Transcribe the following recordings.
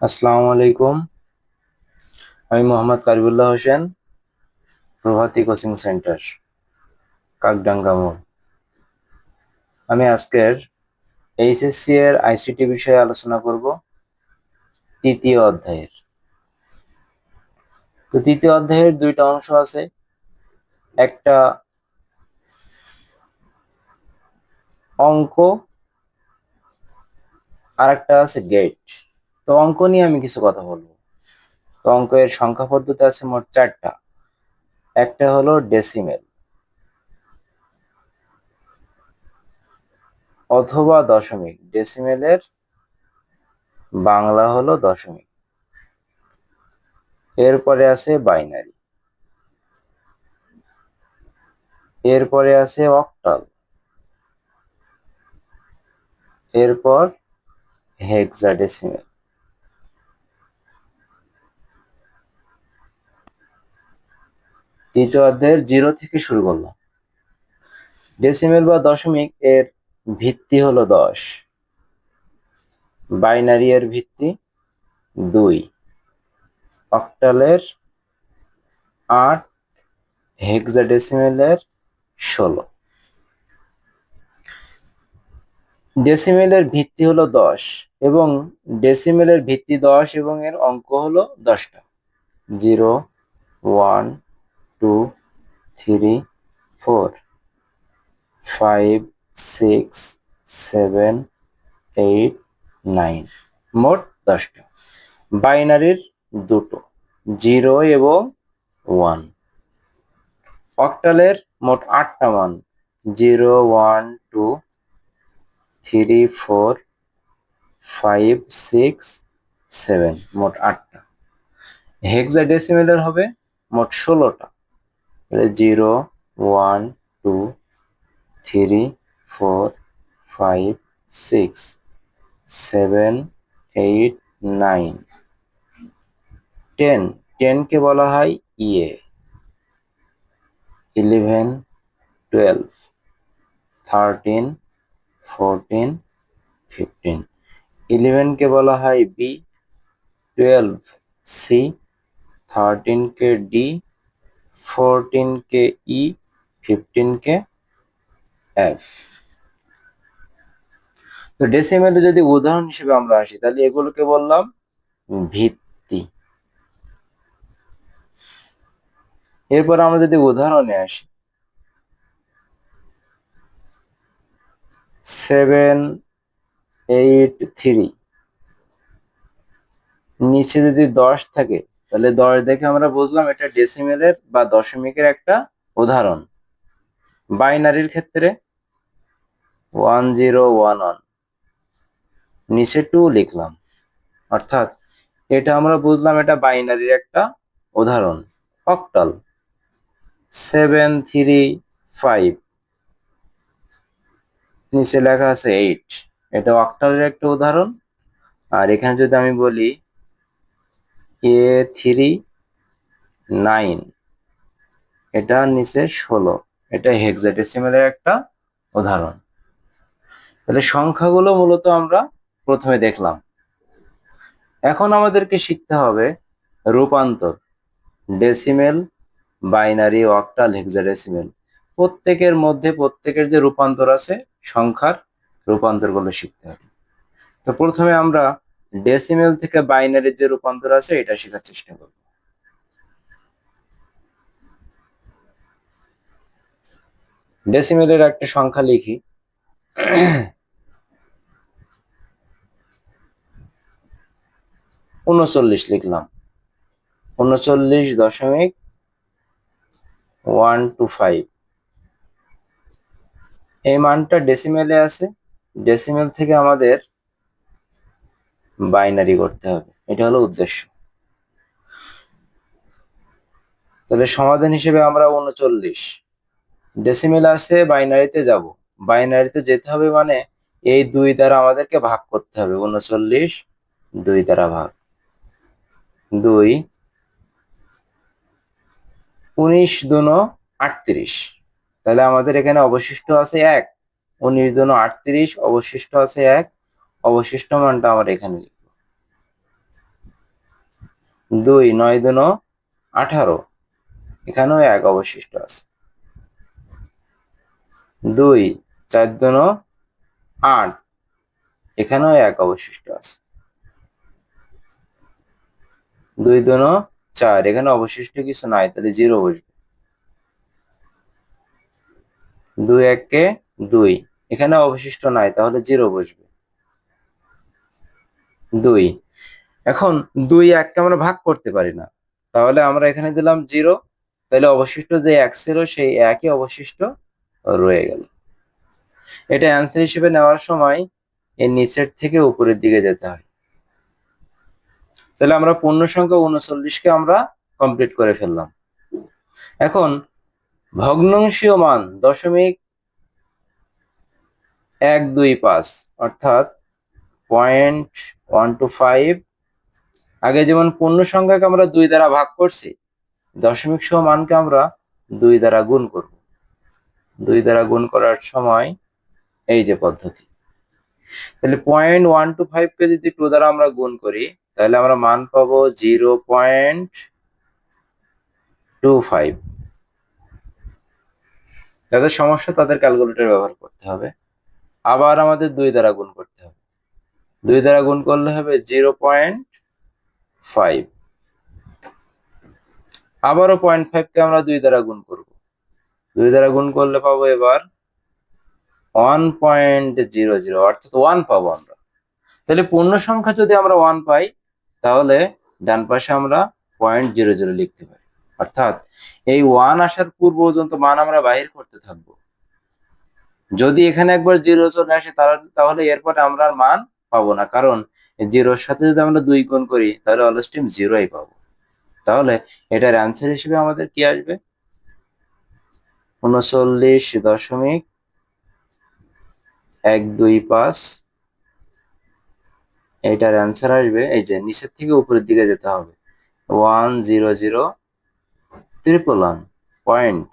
আসসালামু আলাইকুম। আমি মোহাম্মদ কারিবুল্লাহ হোসেন প্রভাতী কোচিং সেন্টার, কাকডাঙ্গা মোড়। আমি আজকের এইচএসসি এর আইসিটি বিষয়ে আলোচনা করব, তৃতীয় অধ্যায়ের। তো তৃতীয় অধ্যায়ের দুইটা অংশ আছে। একটা অঙ্ক আর একটা আছে গেট তো অঙ্ক নিয়ে আমি কিছু কথা বলব। তো অঙ্কের সংখ্যা পদ্ধতি আছে মোট চারটা। একটা হলো ডেসিমেল অথবা দশমিক। ডেসিমেলের বাংলা হলো দশমিক। এরপরে আছে বাইনারি এরপরে আছে অক্টাল এরপর হেক্সাডেসিমেল তৃতীয় অধ্যায়ের জিরো থেকে শুরু করলাম। ডেসিমেল বা দশমিক এর ভিত্তি হলো দশ। বাইনারি এর ভিত্তি দুই। অক্টালের আট হেক্সাডেসিমেলের ষোলো। ডেসিমেলের ভিত্তি হলো দশ এবং ডেসিমেলের ভিত্তি দশ এবং এর অঙ্ক হলো দশটা। Zero one two three four five six seven eight nine মোট দশটা। বাইনারির দুটো, জিরো এবং ওয়ান। অক্টালের মোট আটটা মান, zero, one, two, three, four, five, six, seven. মোট আটটা। হেক্সাডেসিমেলের হবে মোট ষোলোটা। Zero, one, two, three, four, five, six, seven, eight, nine. Ten, টেনকে বলা হয় A. Eleven, twelve, thirteen, fourteen, fifteen. ইলেভেনকে বলা হয় বি, টুয়েলভ সি, থার্টিনকে ডি ফোরটিনকে ই ফিফটিনকে এফ তো ডেসিমেলে যদি উদাহরণ হিসেবে আমরা আসি, তাহলে এগুলোকে বললাম ভিত্তি। এরপর আমরা যদি উদাহরণে আসি সেভেন এইট থ্রি নিচে যদি দশ থাকে তাহলে দশ দেখে আমরা বুঝলাম এটা ডেসিমেলের বা দশমিকের একটা উদাহরণ। বাইনারির ক্ষেত্রে ওয়ান জিরো ওয়ান ওয়ান নিচে টু লিখলাম। অর্থাৎ এটা আমরা বুঝলাম এটা বাইনারির একটা উদাহরণ অক্টাল সেভেন থ্রি ফাইভ নিচে লেখা আছে এইট এটা অক্টালের একটা উদাহরণ। আর এখানে যদি আমি বলি এ থ্রি নাইন এটা নিচে ষোলো। এটা হেক্সাডেসিমেলের একটা উদাহরণ। তাহলে সংখ্যাগুলো মূলত আমরা প্রথমে দেখলাম। এখন আমাদেরকে শিখতে হবে রূপান্তর ডেসিমেল বাইনারি অক্টাল হেক্সাডেসিমেল প্রত্যেকের মধ্যে প্রত্যেকের যে রূপান্তর আছে, সংখ্যার রূপান্তরগুলো শিখতে হবে। তো প্রথমে আমরা ডেসিমেল থেকে বাইনারির যে রূপান্তর আছে, এটা শেখার চেষ্টা করব। ডেসিমেলের একটা সংখ্যা লিখি। উনচল্লিশ লিখলাম। উনচল্লিশ দশমিক ওয়ান টু ফাইভ এই মানটা ডেসিমেলে আছে। ডেসিমেল থেকে আমাদের বাইনারি করতে হবে। এটা হলো উদ্দেশ্য। তাহলে সমাধান হিসেবে আমরা উনচল্লিশ। ডেসিমেল আছে বাইনারিতে যাব। বাইনারিতে যেতে হবে মানে এই দুই দ্বারা আমাদেরকে ভাগ করতে হবে। উনচল্লিশ, দুই দ্বারা ভাগ। দুই, উনিশ দুনো আটত্রিশ। তাহলে আমাদের এখানে অবশিষ্ট আছে এক। উনিশ দুনো আটত্রিশ, অবশিষ্ট আছে এক। অবশিষ্ট মানটা আমরা এখানে লিখব। দুই, নয় দুন, আঠারো। এখানেও এক অবশিষ্ট আছে। দুই, চার দুন, আট। এখানেও এক অবশিষ্ট আছে। দুই দুন, চার। এখানে অবশিষ্ট কিছু নাই, তাহলে জিরো বসবে। দুই এককে দুই। এখানে অবশিষ্ট নাই, তাহলে জিরো বসবে। দুই। এখন দুই এককে আমরা ভাগ করতে পারি না। তাহলে আমরা এখানে দিলাম জিরো। তাহলে অবশিষ্ট যে এক ছিল, সেই একই অবশিষ্ট রয়ে গেল। এটা অ্যান্সার হিসেবে নেওয়ার সময় এর নিচের থেকে উপরের দিকে যেতে হয়। তাহলে আমরা পূর্ণ সংখ্যা উনচল্লিশকে আমরা কমপ্লিট করে ফেললাম। এখন ভগ্নাংশীয় মান দশমিক এক দুই পাঁচ, অর্থাৎ পয়েন্ট ওয়ান টু ফাইভ আগে যেমন পূর্ণ সংখ্যাকে আমরা দুই দ্বারা ভাগ করছি, দশমিক সহ মানকে আমরা দুই দ্বারা গুণ করব। দুই দ্বারা গুণ করার সময় এই যে পদ্ধতি। তাহলে পয়েন্ট ওয়ান টু ফাইভকে যদি টু দ্বারা আমরা গুণ করি, তাহলে আমরা মান পাবো জিরো পয়েন্ট টু ফাইভ যাদের সমস্যা তাদের ক্যালকুলেটর ব্যবহার করতে হবে। আবার আমাদের দুই দ্বারা গুণ করতে হবে। দুই দ্বারা গুণ করলে হবে জিরো পয়েন্ট ফাইভ। আবারও পয়েন্ট ফাইভকে আমরা দুই দ্বারা গুণ করব। দুই দ্বারা গুণ করলে পাবো এবার ওয়ান পয়েন্ট জিরো জিরো, অর্থাৎ ওয়ান পাবো আমরা। তাহলে পূর্ণ সংখ্যা যদি আমরা ওয়ান পাই, তাহলে ডান পাশে আমরা পয়েন্ট জিরো জিরো লিখতে পারি। অর্থাৎ এই ওয়ান আসার পূর্ব পর্যন্ত মান আমরা বাহির করতে থাকব। যদি এখানে একবার জিরো চলে আসে, তাহলে এরপর আমরা মান পাবো না। কারণ জিরোর সাথে যদি আমরা দুই গুণ করি, তাহলে অলস্টিম জিরোই পাবো। তাহলে এটার অ্যান্সার হিসেবে আমাদের কি আসবে? উনচল্লিশ দশমিক এক দুই পাঁচ। এটার অ্যান্সার আসবে, এই যে নিচের থেকে উপরের দিকে যেতে হবে। One zero zero triple one point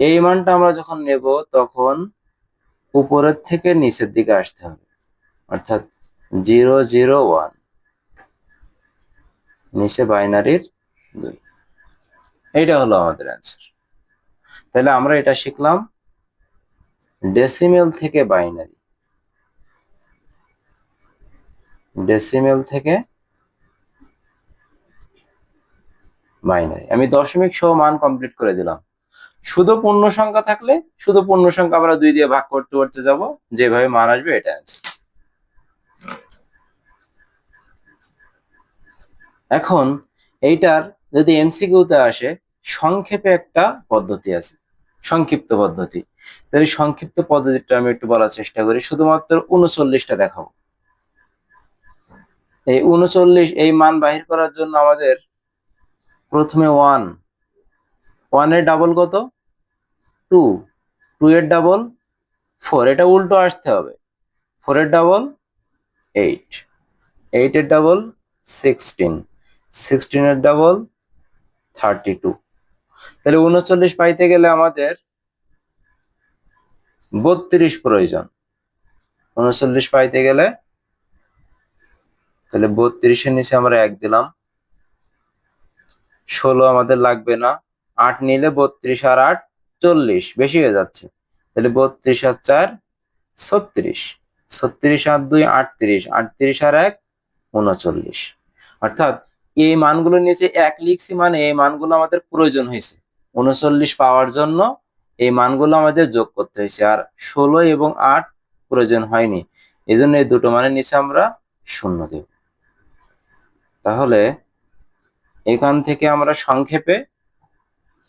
এই মানটা আমরা যখন নেব, তখন উপরের থেকে নিচের দিকে আসতে হবে। অর্থাৎ জিরো জিরো ওয়ান। নিচে বাইনারির দুই। এইটা হলো আমাদের অ্যান্সার তাহলে আমরা এটা শিখলাম ডেসিমেল থেকে বাইনারি ডেসিমেল থেকে বাইনারি আমি দশমিক সহ মান কমপ্লিট করে দিলাম। শুধু পূর্ণ সংখ্যা থাকলে, শুধু পূর্ণ সংখ্যা আমরা দুই দিয়ে ভাগ করতে করতে যাব। যেভাবে মান আসবে এটা অ্যান্সার এখন এইটার যদি এমসিকিউতে আসে, সংক্ষেপে একটা পদ্ধতি আছে, সংক্ষিপ্ত পদ্ধতি। তাহলে সংক্ষিপ্ত পদ্ধতিটা আমি একটু বলার চেষ্টা করি, শুধুমাত্র উনচল্লিশটা দেখাবো। এই উনচল্লিশ, এই মান বাহির করার জন্য আমাদের প্রথমে ওয়ান ওয়ানের ডাবল কত? টু টু এর ডাবল ফোর এটা উল্টো আসতে হবে। ফোর এর ডাবল এইট এইট এর ডাবল সিক্সটিন সিক্সটিনের ডাবল থার্টি টু তাহলে উনচল্লিশ পাইতে গেলে আমাদের বত্রিশ প্রয়োজন। উনচল্লিশ পাইতে গেলে তাহলে বত্রিশের নিচে আমরা এক দিলাম। ষোলো আমাদের লাগবে না। আট নিলে বত্রিশ আর আট চল্লিশ, বেশি হয়ে যাচ্ছে। তাহলে বত্রিশ আর চার, ছত্রিশ। ছত্রিশ আর দুই, আটত্রিশ। আটত্রিশ আর এক, উনচল্লিশ। অর্থাৎ এই মানগুলো নিচে এক লিখছি মানে এই মানগুলো আমাদের প্রয়োজন হয়েছে। উনচল্লিশ পাওয়ার জন্য এই মানগুলো আমাদের যোগ করতে হয়েছে আর ষোলো এবং আট প্রয়োজন হয়নি। এই জন্য এই দুটো মানের নিচে আমরা শূন্য দেব। তাহলে এখান থেকে আমরা সংক্ষেপে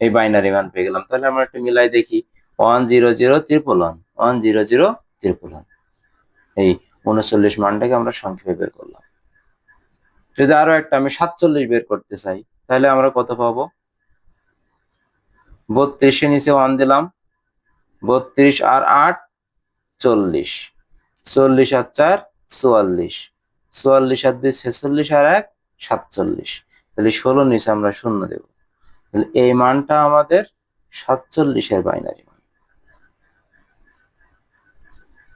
এই বাইনারি মান পেয়ে গেলাম। তাহলে আমরা একটু মিলাই দেখি। One zero zero triple one one zero zero triple এই উনচল্লিশ মানটাকে আমরা সংক্ষেপে বের করলাম। যদি আরও একটা আমি সাতচল্লিশ বের করতে চাই, তাহলে আমরা কত পাবো? বত্রিশে নিচে ওয়ান দিলাম। বত্রিশ আর আট, চল্লিশ। চল্লিশ আর চার, চুয়াল্লিশ। চুয়াল্লিশ আর দুই, ছেচল্লিশ আর এক, সাতচল্লিশ। তাহলে ষোলো নিচে আমরা শূন্য দেব। তাহলে এই মানটা আমাদের সাতচল্লিশের বাইনারি মান।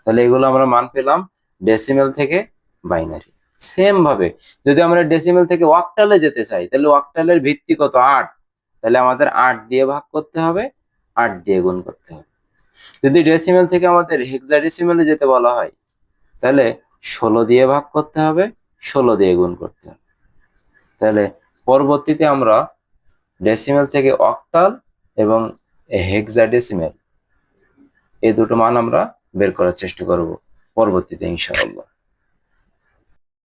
তাহলে এগুলো আমরা মান পেলাম ডেসিমেল থেকে বাইনারি সেম ভাবে। যদি আমরা ডেসিমেল থেকে ওয়াকটালে যেতে চাই, তাহলে ওয়াকটালের ভিত্তি কত? আট। তাহলে আমাদের আট দিয়ে ভাগ করতে হবে, আট দিয়ে গুণ করতে হবে। যদি ডেসিমেল থেকে আমাদের হেক্সাডেসিমেলে যেতে বলা হয়, তাহলে ষোলো দিয়ে ভাগ করতে হবে, ষোলো দিয়ে গুণ করতে হবে। তাহলে পরবর্তীতে আমরা ডেসিমেল থেকে অক্টাল এবং হেক্সাডেসিমেল এই দুটো মান আমরা বের করার চেষ্টা করব পরবর্তীতে, ইনশাআল্লাহ।